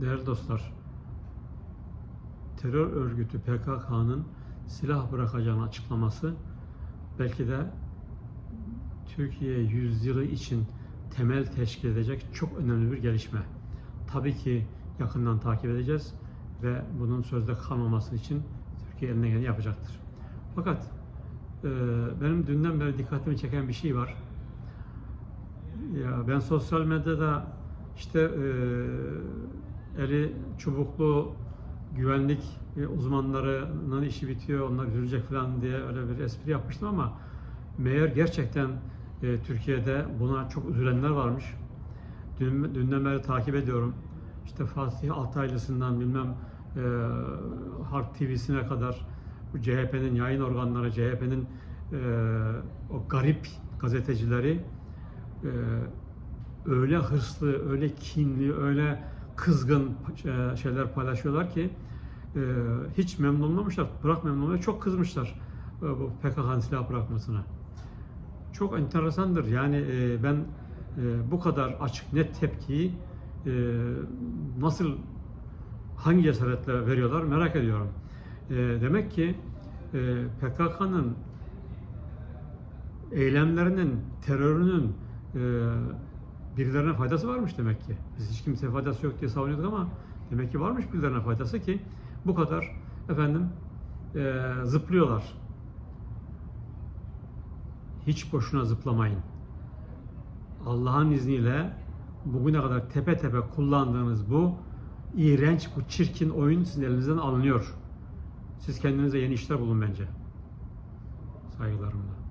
Değerli dostlar, terör örgütü PKK'nın silah bırakacağını açıklaması belki de Türkiye yüzyılı için temel teşkil edecek çok önemli bir gelişme. Tabii ki yakından takip edeceğiz ve bunun sözde kalmaması için Türkiye eline geleni yapacaktır. Fakat e, benim dünden beri dikkatimi çeken bir şey var. Ya ben sosyal medyada işte e, eli çubuklu güvenlik e, uzmanlarının işi bitiyor, onlar üzülecek falan diye öyle bir espri yapmıştım ama meğer gerçekten e, Türkiye'de buna çok üzülenler varmış. Dün, dünden beri takip ediyorum. İşte Fatih Altaylısından bilmem e, Harp TV'sine kadar CHP'nin yayın organları, CHP'nin e, o garip gazetecileri e, öyle hırslı, öyle kinli, öyle kızgın e, şeyler paylaşıyorlar ki e, hiç memnun olmamışlar. Bırak memnun olmayı çok kızmışlar e, bu PKK'nın silah bırakmasına. Çok enteresandır. Yani ben bu kadar açık net tepkiyi nasıl hangi cesaretle veriyorlar merak ediyorum. Demek ki PKK'nın eylemlerinin, terörünün birilerine faydası varmış demek ki. Biz hiç kimseye faydası yok diye savunuyorduk ama demek ki varmış birilerine faydası ki bu kadar efendim e, zıplıyorlar. Hiç boşuna zıplamayın. Allah'ın izniyle bugüne kadar tepe tepe kullandığınız bu iğrenç, bu çirkin oyun sizin elinizden alınıyor. Siz kendinize yeni işler bulun bence. Saygılarımla.